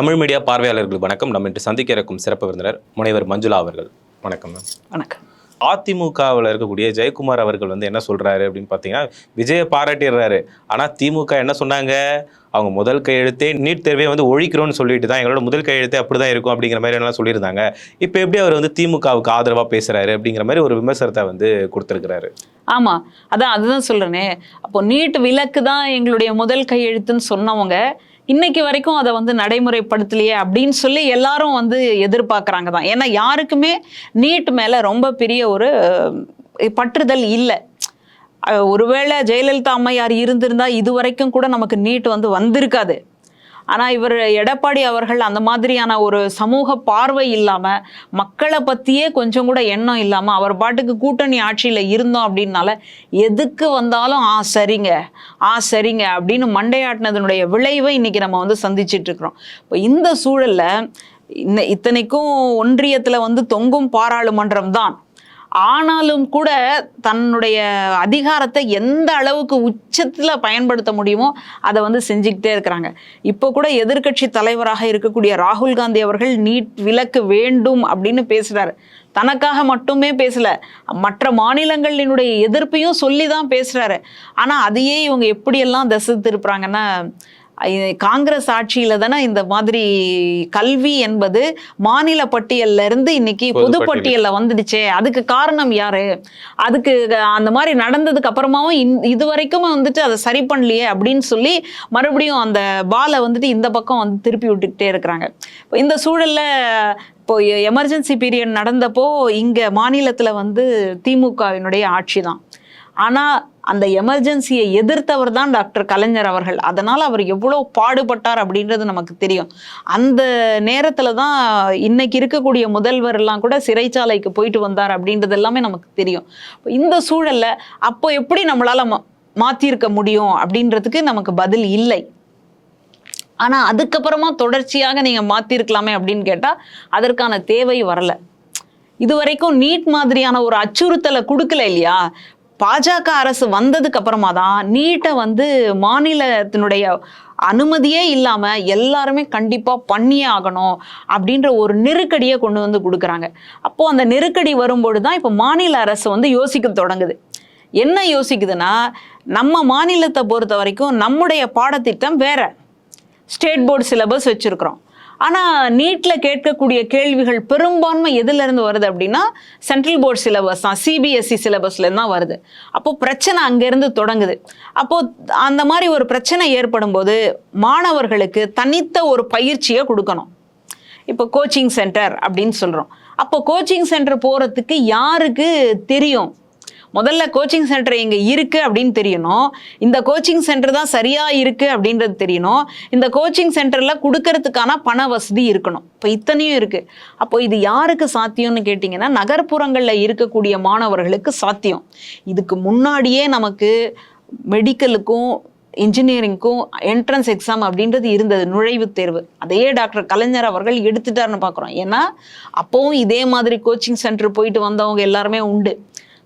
Tamil media பார்வையாளர்களுக்கு வணக்கம். நம்ம இன்று சந்திக்க இருக்கும் சிறப்பு விருந்தினர் முனைவர் மஞ்சுளா அவர்கள். வணக்கம் மேம். வணக்கம். அதிமுகவில் இருக்கக்கூடிய ஜெயக்குமார் அவர்கள் வந்து என்ன சொல்றாரு அப்படின்னு பார்த்தீங்கன்னா விஜயை பாராட்டிடுறாரு. ஆனால் திமுக என்ன சொன்னாங்க? அவங்க முதல் கையெழுத்தே நீட் தேர்வை வந்து ஒழிக்கிறோம்னு சொல்லிட்டு தான் எங்களோட முதல் கையெழுத்தே அப்படி தான் இருக்கும் அப்படிங்கிற மாதிரி எல்லாம் சொல்லியிருந்தாங்க. இப்போ எப்படி அவர் வந்து திமுகவுக்கு ஆதரவாக பேசுறாரு அப்படிங்கிற மாதிரி ஒரு விமர்சனத்தை வந்து கொடுத்துருக்கிறாரு. ஆமா. அதான் அதுதான் சொல்றேனே. அப்போ நீட் விலக்கு தான் எங்களுடைய முதல் கையெழுத்துன்னு சொன்னவங்க இன்னைக்கு வரைக்கும் அதை வந்து நடைமுறைப்படுத்தலையே அப்படின்னு சொல்லி எல்லாரும் வந்து எதிர்பார்க்குறாங்க தான் ஏன்னா யாருக்குமே நீட் மேலே ரொம்ப பெரிய ஒரு பற்றுதல் இல்லை. ஒருவேளை ஜெயலலிதா அம்மையார் இருந்திருந்தா இது வரைக்கும் கூட நமக்கு நீட் வந்து வந்திருக்காது. ஆனால் இவர் எடப்பாடி அவர்கள் அந்த மாதிரியான ஒரு சமூக பார்வை இல்லாமல் மக்களை பற்றியே கொஞ்சம் கூட எண்ணம் இல்லாமல் அவர் பாட்டுக்கு கூட்டணி ஆட்சியில் இருந்தோம் அப்படின்னால எதுக்கு வந்தாலும் ஆ சரிங்க ஆ சரிங்க அப்படின்னு மண்டையாட்டினதனுடைய விளைவை இன்றைக்கி நம்ம வந்து சந்திச்சிட்டு இருக்கிறோம். இப்போ இந்த சூழலில் இன்ன இத்தனைக்கும் ஒன்றியத்தில் வந்து தொங்கும் பாராளுமன்றம் தான். ஆனாலும் கூட தன்னுடைய அதிகாரத்தை எந்த அளவுக்கு உச்சத்தில் பயன்படுத்த முடியுமோ அதை வந்து செஞ்சுக்கிட்டே இருக்கிறாங்க. இப்போ கூட எதிர்க்கட்சி தலைவராக இருக்கக்கூடிய ராகுல் காந்தி அவர்கள் நீட் விலக்கு வேண்டும் அப்படின்னு பேசுகிறார் தனக்காக மட்டுமே பேசல. மற்ற மாநிலங்களினுடைய எதிர்ப்பையும் சொல்லி தான் பேசுகிறாரு ஆனால் அதையே இவங்க எப்படியெல்லாம் திசை திருப்புறாங்கன்னா காங்கிரஸ் ஆட்சியில தானே இந்த மாதிரி கல்வி என்பது மாநில பட்டியல்ல இருந்து இன்னைக்கு பொது பொது பட்டியல். பட்டியல்ல வந்துடுச்சே. அதுக்கு காரணம் யாரு? அதுக்கு அந்த மாதிரி நடந்ததுக்கு அப்புறமாவும் இந்- இது வரைக்கும் வந்துட்டு அதை சரி பண்ணலையே அப்படின்னு சொல்லி மறுபடியும் அந்த பாலை வந்துட்டு இந்த பக்கம் வந்து திருப்பி விட்டுக்கிட்டே இருக்கிறாங்க. இப்போ இந்த சூழல்ல இப்போ எமர்ஜென்சி பீரியட் நடந்தப்போ இங்க மாநிலத்துல வந்து திமுகவினுடைய ஆட்சி தான் ஆனால் அந்த எமர்ஜென்சியை எதிர்த்தவர் தான் டாக்டர் கலைஞர் அவர்கள். அதனால் அவர் எவ்வளோ பாடுபட்டார் அப்படின்றது நமக்கு தெரியும். அந்த நேரத்தில் தான் இன்னைக்கு இருக்கக்கூடிய முதல்வர் எல்லாம் கூட சிறைச்சாலைக்கு போயிட்டு வந்தார் அப்படின்றது எல்லாமே நமக்கு தெரியும். இந்த சூழல்ல அப்போ எப்படி நம்மளால மா- முடியும் அப்படின்றதுக்கு நமக்கு பதில் இல்லை. ஆனால் அதுக்கப்புறமா தொடர்ச்சியாக நீங்கள் மாற்றிருக்கலாமே அப்படின்னு கேட்டால் அதற்கான தேவை வரலை. இது வரைக்கும் நீட் மாதிரியான ஒரு அச்சுறுத்தலை கொடுக்கல இல்லையா? பாஜக அரசு வந்ததுக்கு அப்புறமா தான் நீட்டை வந்து மாநிலத்தினுடைய அனுமதியே இல்லாம எல்லாருமே கண்டிப்பா பண்ணியே ஆகணும் அப்படின்ற ஒரு நெருக்கடியை கொண்டு வந்து கொடுக்குறாங்க. அப்போ அந்த நெருக்கடி வரும்போது தான் இப்போ மாநில அரசு வந்து யோசிக்க தொடங்குது. என்ன யோசிக்குதுன்னா நம்ம மாநிலத்தை பொறுத்த வரைக்கும் நம்முடைய பாடத்திட்டம் வேற. ஸ்டேட் போர்டு சிலபஸ் வச்சுருக்குறோம். ஆனால் நீட்டில் கேட்கக்கூடிய கேள்விகள் பெரும்பான்மை எதுலேருந்து வருது அப்படின்னா சென்ட்ரல் போர்டு சிலபஸ் தான் சிபிஎஸ்சி சிலபஸ்லேருந்து தான் வருது. அப்போது பிரச்சனை அங்கேருந்து தொடங்குது. அப்போது அந்த மாதிரி ஒரு பிரச்சனை ஏற்படும் போது மாணவர்களுக்கு தனித்த ஒரு பயிற்சியை கொடுக்கணும். இப்போ கோச்சிங் சென்டர் அப்படின்னு சொல்கிறோம் அப்போ கோச்சிங் சென்டர் போகிறதுக்கு யாருக்கு தெரியும்? முதல்ல கோச்சிங் சென்டர் இங்கே இருக்குது அப்படின்னு தெரியணும். இந்த கோச்சிங் சென்டர் தான் சரியாக இருக்குது அப்படின்றது தெரியணும். இந்த கோச்சிங் சென்டரில் கொடுக்கறதுக்கான பண வசதி இருக்கணும். இப்போ இத்தனையும் இருக்குது அப்போ இது யாருக்கு சாத்தியம்னு கேட்டிங்கன்னா நகர்ப்புறங்களில் இருக்கக்கூடிய மாணவர்களுக்கு சாத்தியம். இதுக்கு முன்னாடியே நமக்கு மெடிக்கலுக்கும் இன்ஜினியரிங்க்கும் என்ட்ரன்ஸ் எக்ஸாம் அப்படின்றது இருந்தது நுழைவுத் தேர்வு. அதையே டாக்டர் கலைஞர் அவர்கள் எடுத்துட்டாருன்னு பார்க்குறோம். ஏன்னா அப்போவும் இதே மாதிரி கோச்சிங் சென்டர் போயிட்டு வந்தவங்க எல்லாருமே உண்டு.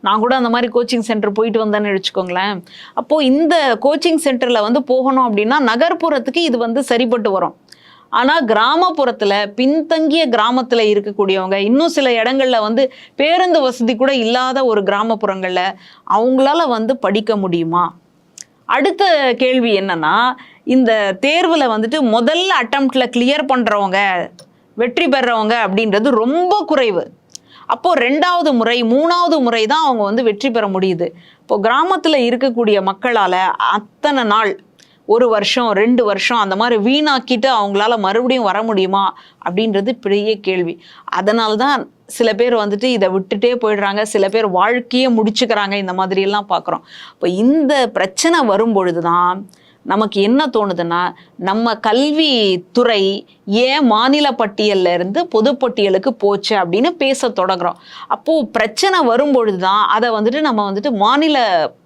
நான் கூட அந்த மாதிரி கோச்சிங் சென்டர் போயிட்டு வந்தேன்னு வச்சுக்கோங்களேன். அப்போது இந்த கோச்சிங் சென்டரில் வந்து போகணும் அப்படின்னா நகர்ப்புறத்துக்கு இது வந்து சரிப்பட்டு வரும். ஆனால் கிராமப்புறத்தில் பின்தங்கிய கிராமத்தில் இருக்கக்கூடியவங்க இன்னும் சில இடங்களில் வந்து பேருந்து வசதி கூட இல்லாத ஒரு கிராமப்புறங்களில் அவங்களால வந்து படிக்க முடியுமா? அடுத்த கேள்வி என்னன்னா இந்த தேர்வில் வந்துட்டு முதல்ல அட்டம்ப்டில் கிளியர் பண்ணுறவங்க வெற்றி பெறவங்க அப்படின்றது ரொம்ப குறைவு. அப்போது ரெண்டாவது முறை மூணாவது முறை தான் அவங்க வந்து வெற்றி பெற முடியுது. இப்போ கிராமத்தில் இருக்கக்கூடிய மக்களால் அத்தனை நாள் ஒரு வருஷம் ரெண்டு வருஷம் அந்த மாதிரி வீணாக்கிட்டு அவங்களால மறுபடியும் வர முடியுமா? அப்படின்றது பெரிய கேள்வி. அதனால தான் சில பேர் வந்துட்டு இதை விட்டுட்டே போயிடுறாங்க. சில பேர் வாழ்க்கையே முடிச்சுக்கிறாங்க. இந்த மாதிரியெல்லாம் பார்க்குறோம் இப்போ இந்த பிரச்சனை வரும்பொழுது தான் நமக்கு என்ன தோணுதுன்னா நம்ம கல்வித்துறை ஏன் மாநில பட்டியல்ல இருந்து பொதுப்பட்டியலுக்கு போச்சு அப்படின்னு பேச தொடங்குறோம். அப்போது பிரச்சனை வரும்பொழுது தான் அதை வந்துட்டு நம்ம வந்துட்டு மாநில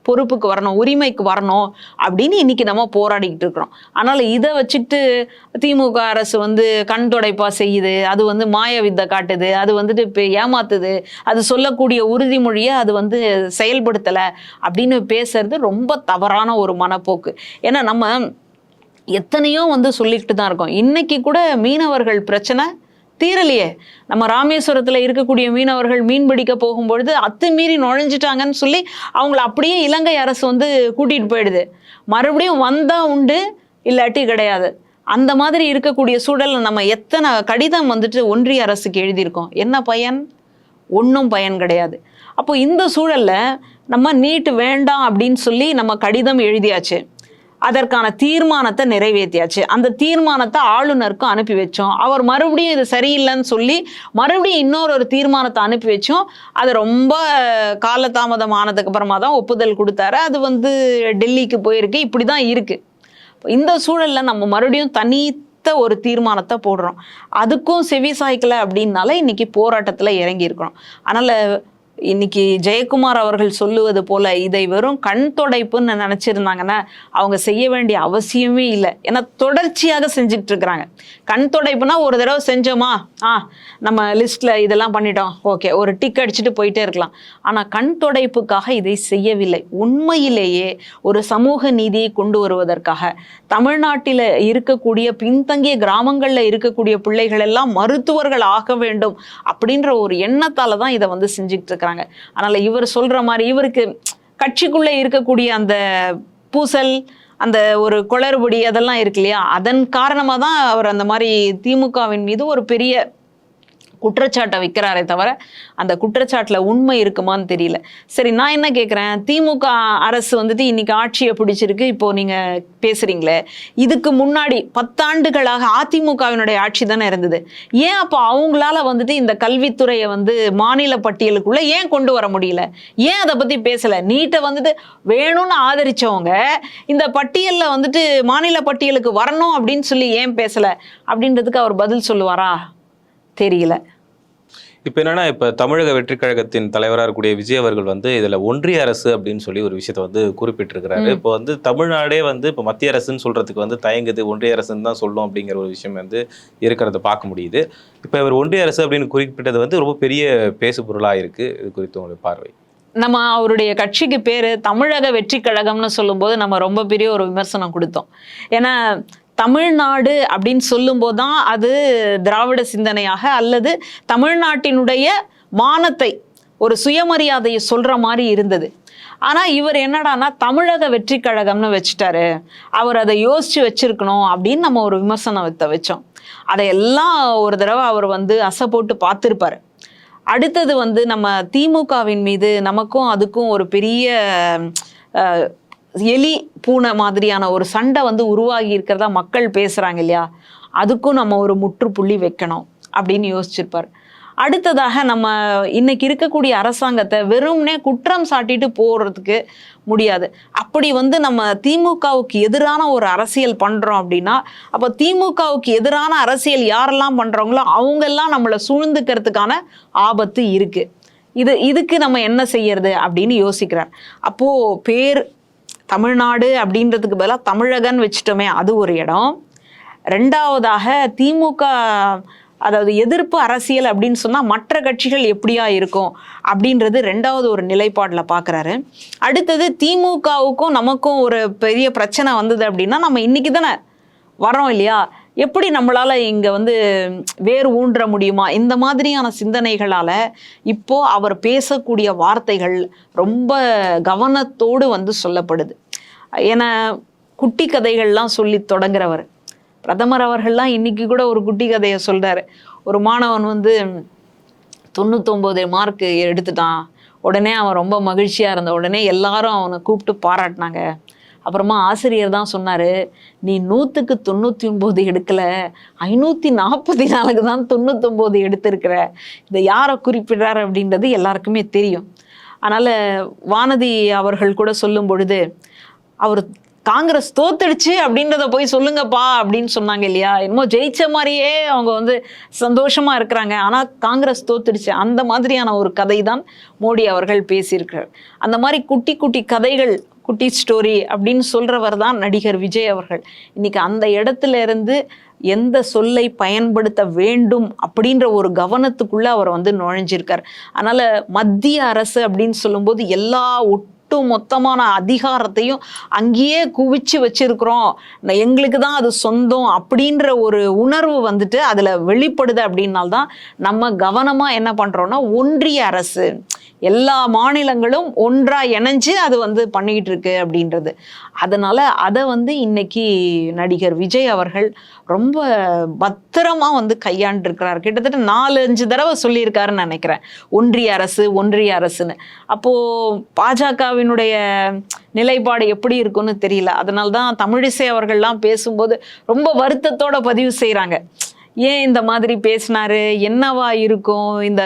பொறுப்புக்கு வரணும் உரிமைக்கு வரணும் அப்படின்னு இன்னைக்கு நம்ம போராடிக்கிட்டு இருக்கிறோம். ஆனால் இதை வச்சுட்டு திமுக அரசு வந்து கண் துடைப்பா செய்யுது அது வந்து மாய வித்தை காட்டுது அது வந்துட்டு இப்போ ஏமாத்துது அது சொல்லக்கூடிய உறுதிமொழியை அது வந்து செயல்படுத்தலை அப்படின்னு பேசுறது ரொம்ப தவறான ஒரு மனப்போக்கு. ஏன்னா நம்ம எத்தனையோ வந்து சொல்லிக்கிட்டு தான் இருக்கோம். இன்னைக்கு கூட மீனவர்கள் பிரச்சனை தீரலையே. நம்ம ராமேஸ்வரத்தில் இருக்கக்கூடிய மீனவர்கள் மீன் பிடிக்க போகும்பொழுது அத்துமீறி நுழைஞ்சிட்டாங்கன்னு சொல்லி அவங்கள அப்படியே இலங்கை அரசு வந்து கூட்டிகிட்டு போயிடுது. மறுபடியும் வந்தா உண்டு இல்லாட்டி கிடையாது. அந்த மாதிரி இருக்கக்கூடிய சூழலில் நம்ம எத்தனை கடிதம் வந்துட்டு ஒன்றிய அரசுக்கு எழுதியிருக்கோம். என்ன பயன்? ஒன்றும் பயன் கிடையாது. அப்போ இந்த சூழலில் நம்ம நீட் வேண்டாம் அப்படின்னு சொல்லி நம்ம கடிதம் எழுதியாச்சு. அதற்கான தீர்மானத்தை நிறைவேற்றியாச்சு அந்த தீர்மானத்தை ஆளுநருக்கும் அனுப்பி வச்சோம். அவர் மறுபடியும் இது சரியில்லைன்னு சொல்லி மறுபடியும் இன்னொரு ஒரு தீர்மானத்தை அனுப்பி வச்சோம். அது ரொம்ப காலதாமதம் ஆனதுக்கு அப்புறமா தான் ஒப்புதல் கொடுத்தாரு. அது வந்து டெல்லிக்கு போயிருக்கு. இப்படி தான் இருக்குது இந்த சூழலில் நம்ம மறுபடியும் தனித்த ஒரு தீர்மானத்தை போடுறோம். அதுக்கும் செவி சாய்க்கலை அப்படின்னால இன்னைக்கு போராட்டத்தில் இறங்கி இருக்கிறோம் இன்னைக்கு ஜெயக்குமார் அவர்கள் சொல்லுவது போல இதை வெறும் கண் தொடைப்புன்னு நினச்சிருந்தாங்கன்னா அவங்க செய்ய வேண்டிய அவசியமே இல்லை. ஏன்னா தொடர்ச்சியாக செஞ்சுட்டு இருக்கிறாங்க. கண் தொடைப்புனா ஒரு தடவை செஞ்சோமா? ஆ நம்ம லிஸ்ட்ல இதெல்லாம் பண்ணிட்டோம். ஓகே ஒரு டிக் அடிச்சுட்டு போயிட்டே இருக்கலாம். ஆனா கண் தொடைப்புக்காக இதை செய்யவில்லை. உண்மையிலேயே ஒரு சமூக நீதியை கொண்டு வருவதற்காக தமிழ்நாட்டில் இருக்கக்கூடிய பின்தங்கிய கிராமங்களில் இருக்கக்கூடிய பிள்ளைகள் எல்லாம் மருத்துவர்கள் ஆக வேண்டும் அப்படின்ற ஒரு எண்ணத்தால தான் இதை வந்து செஞ்சுட்டு இருக்கிறாங்க. அதனால இவர் சொல்ற மாதிரி இவருக்கு கட்சிக்குள்ளே இருக்கக்கூடிய அந்த பூசல் அந்த ஒரு குளறுபடி அதெல்லாம் இருக்கு இல்லையா? அதன் காரணமாக தான் அவர் அந்த மாதிரி திமுகவின் மீது ஒரு பெரிய குற்றச்சாட்டை வைக்கிறாரே தவிர அந்த குற்றச்சாட்டில் உண்மை இருக்குமான்னு தெரியல. சரி நான் என்ன கேட்குறேன் திமுக அரசு வந்துட்டு இன்னைக்கு ஆட்சியை பிடிச்சிருக்கு. இப்போ நீங்கள் பேசுகிறீங்களே இதுக்கு முன்னாடி பத்தாண்டுகளாக அதிமுகவினுடைய ஆட்சி தானே இருந்தது. ஏன் அப்போ அவங்களால வந்துட்டு இந்த கல்வித்துறையை வந்து மாநில பட்டியலுக்குள்ளே ஏன் கொண்டு வர முடியல? ஏன் அதை பற்றி பேசலை? நீட்டை வந்துட்டு வேணும்னு ஆதரித்தவங்க இந்த பட்டியலில் வந்துட்டு மாநில பட்டியலுக்கு வரணும் அப்படின்னு சொல்லி ஏன் பேசலை? அப்படின்றதுக்கு அவர் பதில் சொல்லுவாரா? தெரியல. இப்போ என்னன்னா இப்போ தமிழக வெற்றிக் கழகத்தின் தலைவராக இருக்கக்கூடிய விஜய் அவர்கள் வந்து இதில் ஒன்றிய அரசு அப்படின்னு சொல்லி ஒரு விஷயத்தை வந்து குறிப்பிட்டிருக்கிறாரு. இப்போ வந்து தமிழ்நாடே வந்து இப்போ மத்திய அரசுன்னு சொல்றதுக்கு வந்து தயங்குது. ஒன்றிய அரசுன்னு தான் சொல்லும் அப்படிங்கிற ஒரு விஷயம் வந்து இருக்கிறத பார்க்க முடியுது. இப்போ இவர் ஒன்றிய அரசு அப்படின்னு குறிப்பிட்டது வந்து ரொம்ப பெரிய பேசு பொருளாக இருக்கு. இது குறித்து உங்களுடைய பார்வை. நம்ம அவருடைய கட்சிக்கு பேர் தமிழக வெற்றி கழகம்னு சொல்லும்போது நம்ம ரொம்ப பெரிய ஒரு விமர்சனம் கொடுத்தோம். ஏன்னா தமிழ்நாடு அப்படின்னு சொல்லும்போது தான் அது திராவிட சிந்தனையாக அல்லது தமிழ்நாட்டினுடைய மானத்தை ஒரு சுயமரியாதையை சொல்கிற மாதிரி இருந்தது. ஆனால் இவர் என்னடான்னா தமிழக வெற்றி கழகம்னு வச்சுட்டாரு. அவர் அதை யோசித்து வச்சிருக்கணும் அப்படின்னு நம்ம ஒரு விமர்சனத்தை வச்சோம். அதையெல்லாம் ஒரு தடவை அவர் வந்து அசை போட்டு பார்த்துருப்பாரு. அடுத்தது வந்து நம்ம திமுகவின் மீது நமக்கும் அதுக்கும் ஒரு பெரிய எலி பூனை மாதிரியான ஒரு சண்டை வந்து உருவாகி இருக்கிறதா மக்கள் பேசுகிறாங்க இல்லையா? அதுக்கும் நம்ம ஒரு முற்றுப்புள்ளி வைக்கணும் அப்படின்னு யோசிச்சிருப்பார். அடுத்ததாக நம்ம இன்னைக்கு இருக்கக்கூடிய அரசாங்கத்தை வெறும்னே குற்றம் சாட்டிட்டு போறதுக்கு முடியாது. அப்படி வந்து நம்ம திமுகவுக்கு எதிரான ஒரு அரசியல் பண்றோம் அப்படின்னா அப்போ திமுகவுக்கு எதிரான அரசியல் யாரெல்லாம் பண்றாங்களோ அவங்கெல்லாம் நம்மளை சூழ்ந்துக்கிறதுக்கான ஆபத்து இருக்கு. இது இதுக்கு நம்ம என்ன செய்யறது அப்படின்னு யோசிக்கிறார். அப்போ பேர் தமிழ்நாடு அப்படின்றதுக்கு பதிலாக தமிழகன் வச்சுட்டோமே அது ஒரு இடம். ரெண்டாவதாக திமுக அதாவது எதிர்ப்பு அரசியல் அப்படின்னு சொன்னால் மற்ற கட்சிகள் எப்படியா இருக்கும் அப்படின்றது ரெண்டாவது ஒரு நிலைப்பாடில் பார்க்குறாரு அடுத்தது திமுகவுக்கும் நமக்கும் ஒரு பெரிய பிரச்சனை வந்தது அப்படின்னா நம்ம இன்றைக்கி தானே வரோம் இல்லையா? எப்படி நம்மளால இங்க வந்து வேர் ஊன்ற முடியுமா? இந்த மாதிரியான சிந்தனைகளால இப்போ அவர் பேசக்கூடிய வார்த்தைகள் ரொம்ப கவனத்தோடு வந்து சொல்லப்படுது. ஏன்னா குட்டி கதைகள்லாம் சொல்லி தொடங்குறவர். பிரதமர் அவர்கள்லாம் இன்னைக்கு கூட ஒரு குட்டி கதையை சொல்றாரு. ஒரு மாணவன் வந்து தொண்ணூத்தொம்பது மார்க் எடுத்துட்டான். உடனே அவன் ரொம்ப மகிழ்ச்சியாக இருந்த உடனே எல்லாரும் அவனை கூப்பிட்டு பாராட்டினாங்க. அப்புறமா ஆசிரியர் தான் சொன்னார் நீ நூற்றுக்கு தொண்ணூற்றி ஒம்பது எடுக்கல ஐநூற்றி நாற்பத்தி நாலுக்கு தான் தொண்ணூத்தொம்பது எடுத்திருக்கிற. இதை யாரை குறிப்பிடுறார் அப்படின்றது எல்லாருக்குமே தெரியும். அதனால் வானதி அவர்கள் கூட சொல்லும் பொழுது அவர் காங்கிரஸ் தோத்துடுச்சு அப்படின்றத போய் சொல்லுங்கப்பா அப்படின்னு சொன்னாங்க இல்லையா? என்னமோ ஜெயிச்ச மாதிரியே அவங்க வந்து சந்தோஷமா இருக்கிறாங்க. ஆனால் காங்கிரஸ் தோத்துடுச்சு. அந்த மாதிரியான ஒரு கதை தான் மோடி அவர்கள் பேசியிருக்கிறார். அந்த மாதிரி குட்டி குட்டி கதைகள் குட்டி ஸ்டோரி அப்படின்னு சொல்கிறவர் தான் நடிகர் விஜய் அவர்கள். இன்றைக்கி அந்த இடத்துல இருந்து எந்த சொல்லை பயன்படுத்த வேண்டும் அப்படின்ற ஒரு கவனத்துக்குள்ளே அவர் வந்து நுழைஞ்சிருக்கார். அதனால் மத்திய அரசு அப்படின்னு சொல்லும்போது எல்லா ஒட்டு ஒட்டு மொத்தமான அதிகாரத்தையும் அங்கேயே குவிச்சு வச்சிருக்கிறோம். எங்களுக்கு தான் அது சொந்தம் அப்படின்ற ஒரு உணர்வு வந்துட்டு அதில் வெளிப்படுது அப்படின்னால்தான் நம்ம கவனமாக என்ன பண்ணுறோம்னா ஒன்றிய அரசு. எல்லா மாநிலங்களும் ஒன்றா இணைஞ்சு அது வந்து பண்ணிக்கிட்டு இருக்கு அப்படின்றது. அதனால அதை வந்து இன்னைக்கு நடிகர் விஜய் அவர்கள் ரொம்ப பத்திரமா வந்து கையாண்டிருக்கிறார். கிட்டத்தட்ட நாலு அஞ்சு தடவை சொல்லியிருக்காருன்னு நினைக்கிறேன். ஒன்றிய அரசு ஒன்றிய அரசுன்னு. அப்போ பாஜகவினுடைய நிலைப்பாடு எப்படி இருக்கும்னு தெரியல. அதனால தான் தமிழிசை அவர்கள்லாம் பேசும்போது ரொம்ப வருத்தத்தோட பதிவு செய்கிறாங்க ஏன் இந்த மாதிரி பேசினாரு? என்னவா இருக்கும்? இந்த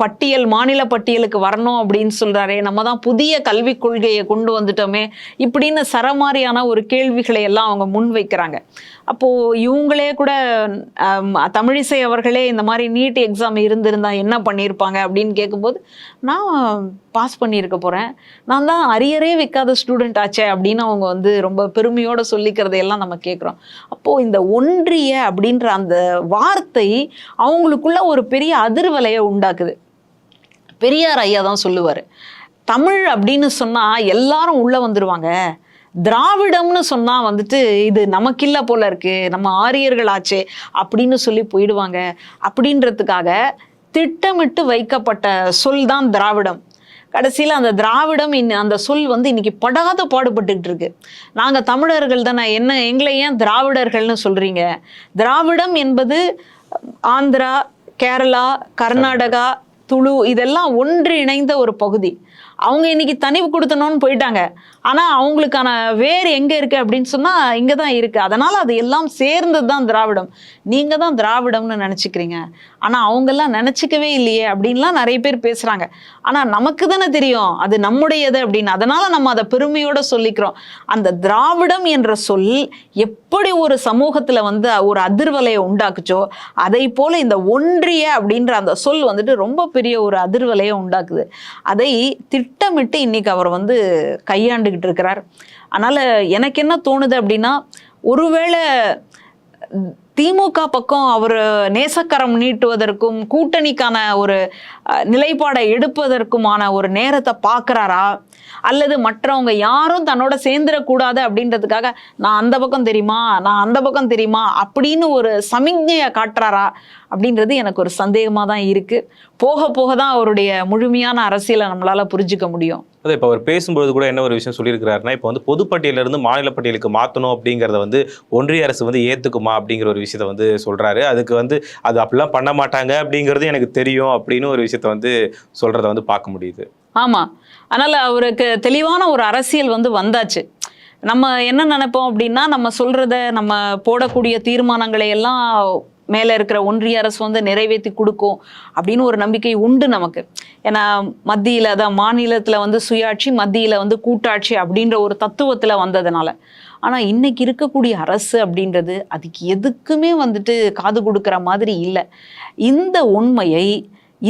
பட்டியல் மாநில பட்டியலுக்கு வரணும் அப்படின்னு சொல்கிறாரே நம்ம தான் புதிய கல்விக் கொள்கையை கொண்டு வந்துட்டோமே. இப்படின்னு சரமாரியான ஒரு கேள்விகளை எல்லாம் அவங்க முன் வைக்கிறாங்க. அப்போது இவங்களே கூட தமிழிசை அவர்களே இந்த மாதிரி நீட் எக்ஸாம் இருந்திருந்தா என்ன பண்ணியிருப்பாங்க அப்படின்னு கேட்கும்போது நான் பாஸ் பண்ணியிருக்க போகிறேன் நான் தான் அரியரே வைக்காத ஸ்டூடெண்ட் ஆச்சே அப்படின்னு அவங்க வந்து ரொம்ப பெருமையோடு சொல்லிக்கிறதையெல்லாம் நம்ம கேட்குறோம் அப்போது இந்த ஒன்றிய அப்படின்ற அந்த வார்த்தை அவங்களுக்குள்ள ஒரு பெரிய அதிர்வலையை உண்டாக்குது. இருக்குது. பெரியார் ஐயா தான் சொல்லுவார். தமிழ் அப்படின்னு சொன்னால் எல்லாரும் உள்ளே வந்துடுவாங்க திராவிடம்னு சொன்னால் வந்துட்டு இது நமக்கில்ல போல இருக்குது நம்ம ஆரியர்கள் ஆச்சே அப்படின்னு சொல்லி போயிடுவாங்க. அப்படின்றதுக்காக திட்டமிட்டு வைக்கப்பட்ட சொல் தான் திராவிடம். கடைசியில் அந்த திராவிடம் இன் அந்த சொல் வந்து இன்னைக்கு படாத பாடுபட்டுக்கிட்டு இருக்கு. நாங்கள் தமிழர்கள் தானே என்ன எங்களை ஏன் திராவிடர்கள்னு சொல்கிறீங்க திராவிடம் என்பது ஆந்திரா கேரளா கர்நாடகா துளு இதெல்லாம் ஒன்றிணைந்த ஒரு பகுதி. அவங்க இன்னைக்கு தனிவு கொடுத்தணும்னு போயிட்டாங்க. ஆனால் அவங்களுக்கான வேர் எங்கே இருக்குது அப்படின்னு சொன்னால் இங்கே தான் இருக்குது அதனால் அது எல்லாம் சேர்ந்தது தான் திராவிடம். நீங்கள் தான் திராவிடம்னு நினச்சிக்கிறீங்க. ஆனால் அவங்கெல்லாம் நினச்சிக்கவே இல்லையே அப்படின்லாம் நிறைய பேர் பேசுகிறாங்க ஆனால் நமக்கு தானே தெரியும். அது நம்முடையது அப்படின்னு. அதனால் நம்ம அதை பெருமையோடு சொல்லிக்கிறோம். அந்த திராவிடம் என்ற சொல் எப்படி ஒரு சமூகத்தில் வந்து ஒரு அதிர்வலையை உண்டாக்குச்சோ அதை போல் இந்த ஒன்றிய அப்படின்ற அந்த சொல் வந்துட்டு ரொம்ப பெரிய ஒரு அதிர்வலையை உண்டாக்குது. அதை திட்டமிட்டு இன்னைக்கு அவர் வந்து கையாண்டுகிட்டு இருக்கிறார். அதனால எனக்கு என்ன தோணுது அப்படின்னா ஒருவேளை திமுக பக்கம் அவர் நேசக்கரம் நீட்டுவதற்கும் கூட்டணிக்கான ஒரு நிலைப்பாடை எடுப்பதற்குமான ஒரு நேரத்தை பார்க்குறாரா? அல்லது மற்றவங்க யாரும் தன்னோட சேர்ந்துடக்கூடாது அப்படின்றதுக்காக நான் அந்த பக்கம் தெரியுமா? நான் அந்த பக்கம் தெரியுமா? அப்படின்னு ஒரு சமிக்ஞையை காட்டுறாரா? அப்படின்றது எனக்கு ஒரு சந்தேகமாக தான் இருக்குது போக போக தான் அவருடைய முழுமையான அரசியலை நம்மளால் புரிஞ்சுக்க முடியும். அதே இப்போ அவர் பேசும்போது கூட என்ன ஒரு விஷயம் சொல்லியிருக்கிறாருன்னா இப்போ வந்து பொதுப்பட்டியலிருந்து மாநில பட்டியலுக்கு மாற்றணும் அப்படிங்கிறத வந்து ஒன்றிய அரசு வந்து ஏற்றுக்குமா அப்படிங்கிற ஒரு விஷயத்த வந்து சொல்கிறாரு அதுக்கு வந்து அது அப்படிலாம் பண்ண மாட்டாங்க அப்படிங்கிறது எனக்கு தெரியும் அப்படின்னு ஒரு விஷயத்த வந்து சொல்கிறத வந்து பார்க்க முடியுது. ஆமாம் அதனால் அவருக்கு தெளிவான ஒரு அரசியல் வந்து வந்தாச்சு. நம்ம என்ன நினைப்போம் அப்படின்னா நம்ம சொல்றத நம்ம போடக்கூடிய தீர்மானங்களை எல்லாம் மேலே இருக்கிற ஒன்றிய அரசு வந்து நிறைவேற்றி கொடுக்கும் அப்படின்னு ஒரு நம்பிக்கை உண்டு நமக்கு. ஏன்னா மத்தியில் அதான் மாநிலத்தில் வந்து சுயாட்சி மத்தியில் வந்து கூட்டாட்சி அப்படின்ற ஒரு தத்துவத்தில் வந்ததுனால. ஆனால் இன்னைக்கு இருக்கக்கூடிய அரசு அப்படின்றது அதுக்கு எதுக்குமே வந்துட்டு காது கொடுக்குற மாதிரி இல்லை. இந்த உண்மையை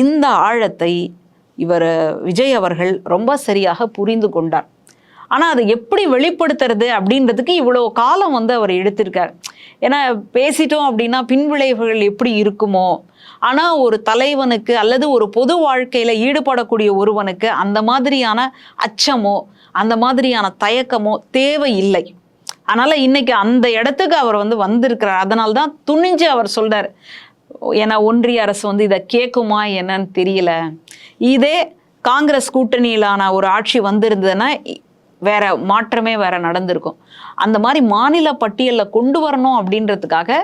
இந்த ஆழத்தை இவர் விஜய் அவர்கள் ரொம்ப சரியாக புரிந்து கொண்டார். ஆனால் அதை எப்படி வெளிப்படுத்துறது அப்படின்றதுக்கு இவ்வளோ காலம் வந்து அவர் எடுத்திருக்கார். ஏன்னா பேசிட்டோம் அப்படின்னா பின்விளைவுகள் எப்படி இருக்குமோ ஆனால் ஒரு தலைவனுக்கு அல்லது ஒரு பொது வாழ்க்கையில் ஈடுபடக்கூடிய ஒருவனுக்கு அந்த மாதிரியான அச்சமோ அந்த மாதிரியான தயக்கமோ தேவையில்லை. அதனால் இன்னைக்கு அந்த இடத்துக்கு அவர் வந்து வந்திருக்கிறார். அதனால தான் துணிஞ்சு அவர் சொல்கிறார் ஏன்னா ஒன்றிய அரசு வந்து இதை கேட்குமா என்னன்னு தெரியல. இதே காங்கிரஸ் கூட்டணியிலான ஒரு ஆட்சி வந்திருந்ததுன்னா இ- வேற மாற்றமே வேற நடந்திருக்கும். அந்த மாதிரி மாநில பட்டியலில் கொண்டு வரணும் அப்படின்றதுக்காக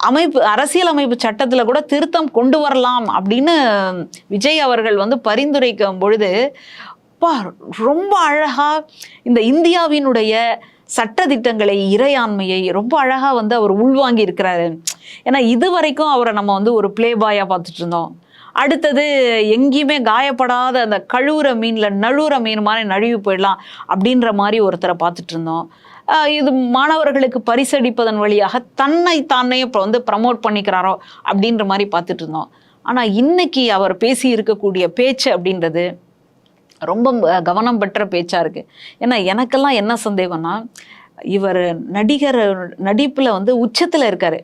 அமைப்பு அரசியல் அமைப்பு சட்டத்தில் கூட திருத்தம் கொண்டு வரலாம் அப்படின்னு விஜய் அவர்கள் வந்து பரிந்துரைக்கும் பொழுது பா ரொம்ப அழகா இந்த இந்தியாவினுடைய சட்டதிட்டங்களை இறையாண்மையை ரொம்ப அழகா வந்து அவர் உள்வாங்கி இருக்கிறாரு ஏன்னா இது வரைக்கும் அவரை நம்ம வந்து ஒரு பிளே பாயா பார்த்துட்டு இருந்தோம். அடுத்தது எங்கேயுமே காயப்படாத அந்த கழுவுற மீனில் நழுவுற மீன் மாதிரி நழுவி போயிடலாம் அப்படின்ற மாதிரி ஒருத்தரை பார்த்துட்டு இருந்தோம். இது மாணவர்களுக்கு பரிசளிப்பதன் வழியாக தன்னை தானே இப்போ வந்து ப்ரமோட் பண்ணிக்கிறாரோ அப்படின்ற மாதிரி பார்த்துட்டு இருந்தோம். ஆனால் இன்னைக்கு அவர் பேசி இருக்கக்கூடிய பேச்சு அப்படின்றது ரொம்ப கவனம் பெற்ற பேச்சாக இருக்குது ஏன்னா எனக்கெல்லாம் என்ன சந்தேகம்னா இவர் நடிகர் நடிப்பில் வந்து உச்சத்தில் இருக்காரு.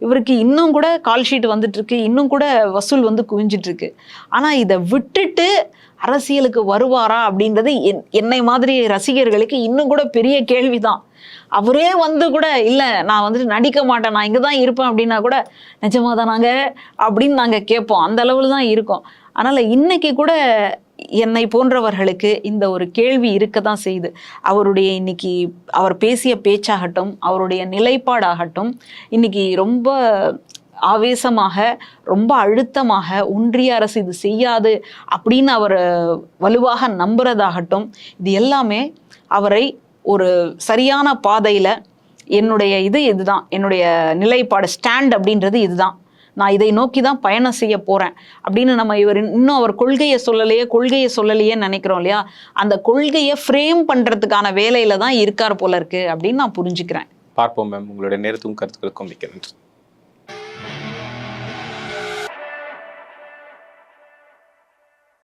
இவருக்கு இன்னும் கூட கால் ஷீட் வந்துட்டு இருக்கு இன்னும் கூட வசூல் வந்து குவிஞ்சிட்டு இருக்கு ஆனா இதை விட்டுட்டு அரசியலுக்கு வருவாரா அப்படின்றது என்- என்னை மாதிரி ரசிகர்களுக்கு இன்னும் கூட பெரிய கேள்விதான். அவரே வந்து கூட இல்லை நான் வந்துட்டு நடிக்க மாட்டேன் நான் இங்கே தான் இருப்பேன் அப்படின்னா கூட நிஜமா தானாங்க அப்படின்னு நாங்கள் கேட்போம். அந்த அளவில் தான் இருக்கோம். அதனால் இன்னைக்கு கூட என்னை போன்றவர்களுக்கு இந்த ஒரு கேள்வி இருக்க தான் செய்யுது. அவருடைய இன்னைக்கு அவர் பேசிய பேச்சாகட்டும் அவருடைய நிலைப்பாடாகட்டும் இன்னைக்கு ரொம்ப ஆவேசமாக ரொம்ப அழுத்தமாக ஒன்றிய அரசு இது செய்யாது அப்படின்னு அவர் வலுவாக நம்புறதாகட்டும் இது எல்லாமே அவரை ஒரு சரியான பாதையில் என்னுடைய இது இதுதான் என்னுடைய நிலைப்பாடு ஸ்டாண்ட் அப்படின்றது இதுதான். நான் இதை நோக்கி தான் பயணம் செய்ய போறேன் அப்படின்னு நம்ம இவர் இன்னும் அவர் கொள்கையை சொல்லலையே கொள்கையை சொல்லலையே நினைக்கிறோம் இல்லையா? அந்த கொள்கையை ஃப்ரேம் பண்றதுக்கான வேலையில தான் இருக்கார் போல இருக்கு அப்படின்னு நான் புரிஞ்சுக்கிறேன். பார்ப்போம் மேம் உங்களுடைய நேரத்துக்கும் கருத்துக்களுக்கும் மிக்க நன்றி.